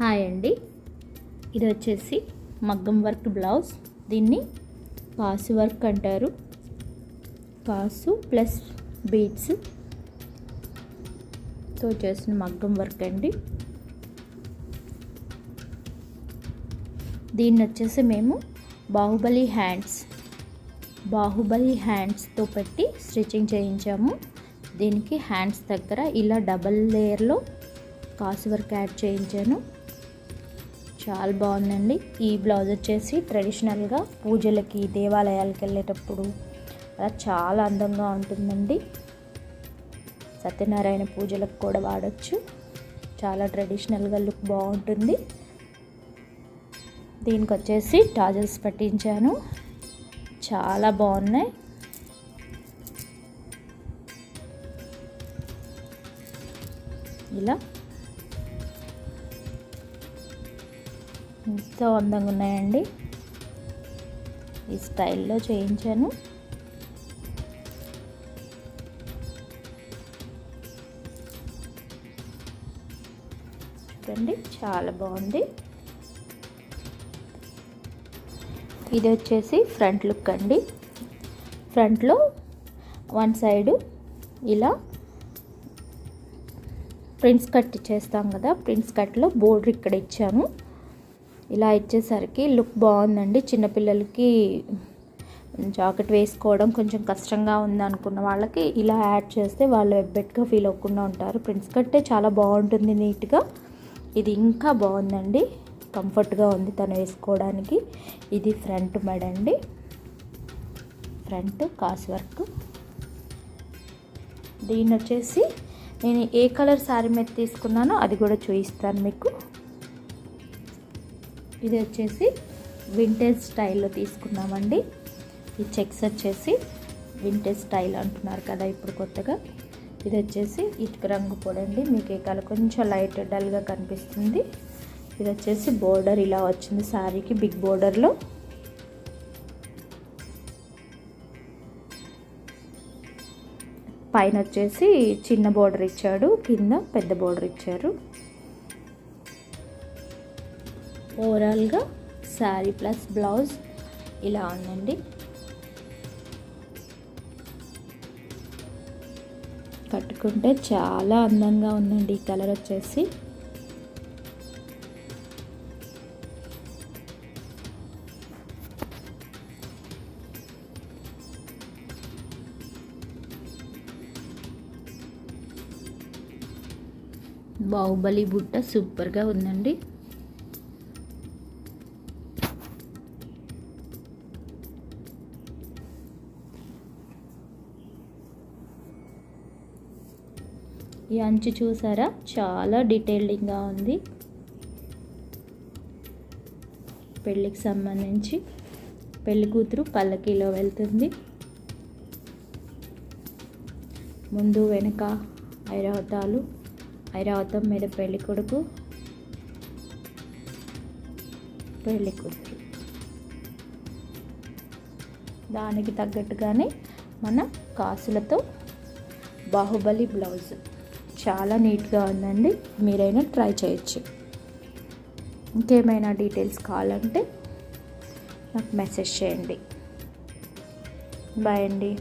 Hi అండి. ఇది వచ్చేసి మగ్గం వర్క్ బ్లౌజ్. దీన్ని కాసు వర్క్ అంటారు. కాసు ప్లస్ బీడ్స్తో చేసిన మగ్గం వర్క్ అండి. దీన్ని వచ్చేసి మేము బాహుబలి హ్యాండ్స్ బాహుబలి హ్యాండ్స్తో పెట్టి స్టిచ్చింగ్ చేయించాము. దీనికి హ్యాండ్స్ దగ్గర ఇలా డబల్ లేయర్లో కాసు వర్క్ యాడ్ చేయించాను. చాలా బాగుందండి. ఈ బ్లౌజ్ వచ్చేసి ట్రెడిషనల్గా పూజలకి దేవాలయాలకు వెళ్ళేటప్పుడు అలా చాలా అందంగా ఉంటుందండి. సత్యనారాయణ పూజలకు కూడా వాడచ్చు. చాలా ట్రెడిషనల్గా లుక్ బాగుంటుంది. దీనికి వచ్చేసి టాజల్స్ పట్టించాను. చాలా బాగున్నాయి. ఇలా ఎంతో అందంగా ఉన్నాయండి. ఈ స్టైల్లో చేయించాను. చూడండి చాలా బాగుంది. ఇది వచ్చేసి ఫ్రంట్ లుక్ అండి. ఫ్రంట్లో వన్ సైడు ఇలా ప్రింట్స్ కట్ చేస్తాం కదా ప్రింట్స్ కట్లో బోర్డర్ ఇక్కడ ఇచ్చాను. ఇలా ఇచ్చేసరికి లుక్ బాగుందండి. చిన్నపిల్లలకి జాకెట్ వేసుకోవడం కొంచెం కష్టంగా ఉంది అనుకున్న వాళ్ళకి ఇలా యాడ్ చేస్తే వాళ్ళు ఎబ్బెట్గా ఫీల్ అవ్వకుండా ఉంటారు. ప్రింట్స్ కట్టే చాలా బాగుంటుంది నీట్గా. ఇది ఇంకా బాగుందండి. కంఫర్ట్గా ఉంది తను వేసుకోవడానికి. ఇది ఫ్రంట్ మెడ అండి. ఫ్రంట్ కాస్ వర్క్. దీన్ని వచ్చేసి నేను ఏ కలర్ శారీ మీద తీసుకున్నానో అది కూడా చూపిస్తాను మీకు. ఇది వచ్చేసి వింటేజ్ స్టైల్లో తీసుకున్నామండి. ఈ చెక్స్ వచ్చేసి వింటేజ్ స్టైల్ అంటున్నారు కదా ఇప్పుడు కొత్తగా. ఇది వచ్చేసి ఇటుక రంగు పొడండి. మీకు ఏ కలర్ కొంచెం లైట్ డల్గా కనిపిస్తుంది. ఇది వచ్చేసి బోర్డర్ ఇలా వచ్చింది శారీకి బిగ్ బోర్డర్లో పైన వచ్చేసి చిన్న బోర్డర్ ఇచ్చాడు కింద పెద్ద బోర్డర్ ఇచ్చారు. ఓవరాల్గా శారీ ప్లస్ బ్లౌజ్ ఇలా ఉందండి. కట్టుకుంటే చాలా అందంగా ఉందండి ఈ కలర్ వచ్చేసి. బాహుబలి బుట్ట సూపర్గా ఉందండి. ఈ అంచు చూసారా? చాలా డీటెయిల్డింగ్గా ఉంది. పెళ్ళికి సంబంధించి పెళ్ళి కూతురు పల్లకీలో వెళ్తుంది. ముందు వెనుక ఐరావతాలు ఐరావతం మీద పెళ్ళి కొడుకు పెళ్ళి కూతురు. దానికి తగ్గట్టుగానే మన కాసులతో బాహుబలి బ్లౌజ్. చాలా నీట్గా ఉందండి. మీరైనా ట్రై చేయొచ్చు. ఇంకేమైనా డీటెయిల్స్ కావాలంటే నాకు మెసేజ్ చేయండి. బాయ్ అండి.